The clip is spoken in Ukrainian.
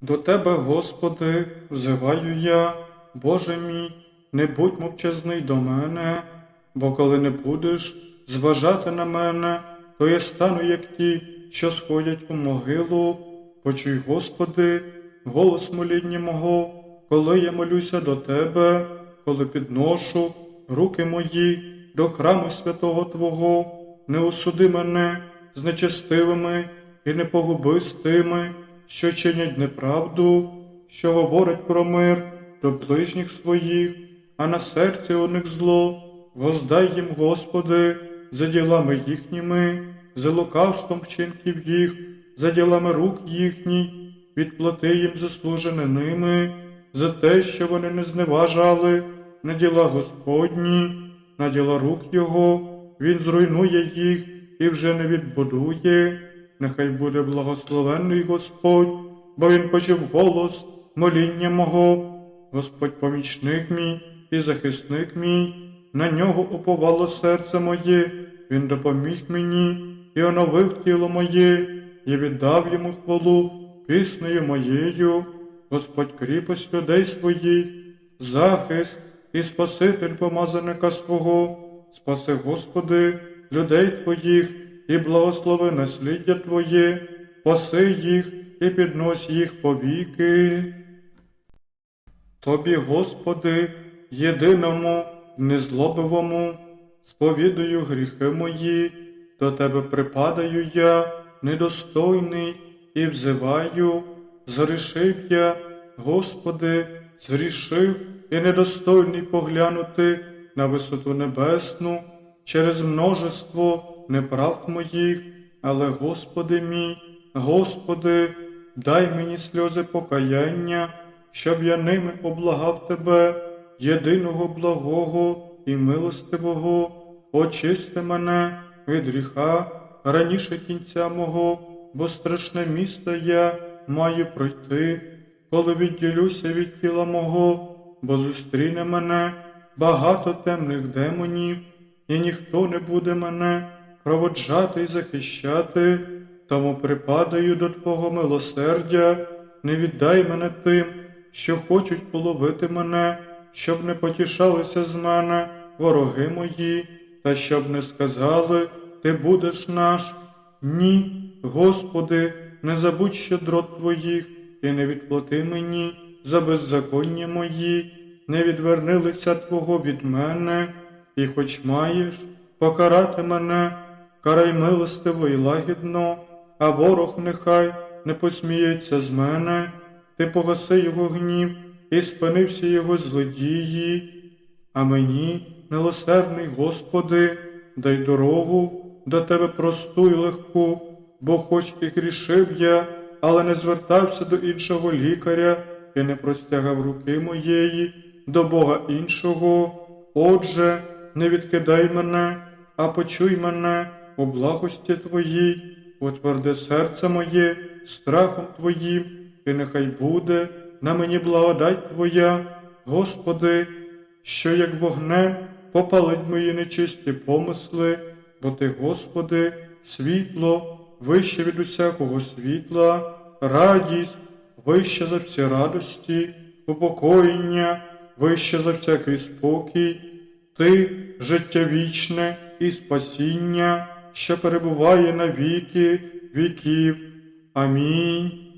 До Тебе, Господи, взиваю я, Боже мій, не будь мовчазний до мене, бо коли не будеш зважати на мене, то я стану, як ті, що сходять у могилу. Почуй, Господи, голос моління мого, коли я молюся до Тебе, коли підношу руки мої до храму святого Твого, не осуди мене з нечестивими і не погуби з тими, що чинять неправду, що говорять про мир до ближніх своїх, а на серці у них зло. Воздай їм, Господи, за ділами їхніми, за лукавством вчинків їх, за ділами рук їхніх, відплати їм заслужене ними, за те, що вони не зневажали на діла Господні, на діла рук Його, Він зруйнує їх і вже не відбудує. Нехай буде благословенний Господь, бо Він почув голос моління мого, Господь помічник мій і захисник мій, на нього уповало серце моє, Він допоміг мені і оновив тіло моє, і віддав йому хвалу піснею моєю, Господь кріпость людей своїх, захист і Спаситель помазаника свого, спаси, Господи, людей Твоїх і благослови насліддя Твоє, паси їх і піднось їх повіки. Тобі, Господи, єдиному, незлобивому, сповідую гріхи мої, до Тебе припадаю я, недостойний, і взиваю, згрішив я, Господи, згрішив і недостойний поглянути на висоту небесну через множество неправд моїх, але, Господи мій, Господи, дай мені сльози покаяння, щоб я ними облагав Тебе, єдиного благого і милостивого, очисти мене від гріха раніше кінця мого, бо страшне місто я маю пройти, коли відділюся від тіла мого, бо зустріне мене багато темних демонів, і ніхто не буде мене проводжати і захищати, тому припадаю до Твого милосердя, не віддай мене тим, що хочуть половити мене, щоб не потішалися з мене вороги мої, та щоб не сказали, ти будеш наш. Ні, Господи, не забудь щедрот Твоїх і не відплати мені за беззаконня мої, не відверни лиця Твого від мене, і хоч маєш покарати мене, карай милостиво і лагідно, а ворог нехай не посміється з мене, ти погаси його гнів і спинився його злодії, а мені, милосердний Господи, дай дорогу до Тебе просту і легку, бо хоч і грішив я, але не звертався до іншого лікаря і не простягав руки моєї до Бога іншого. Отже, не відкидай мене, а почуй мене у благості Твоїй, утверди серце моє страхом Твоїм, і нехай буде на мені благодать Твоя, Господи, що як вогнем попалить мої нечисті помисли, бо Ти, Господи, світло вище від усякого світла, радість вище за всі радості, упокоєння вище за всякий спокій, Ти життя вічне і спасіння, що перебуває на віки віків. Амінь.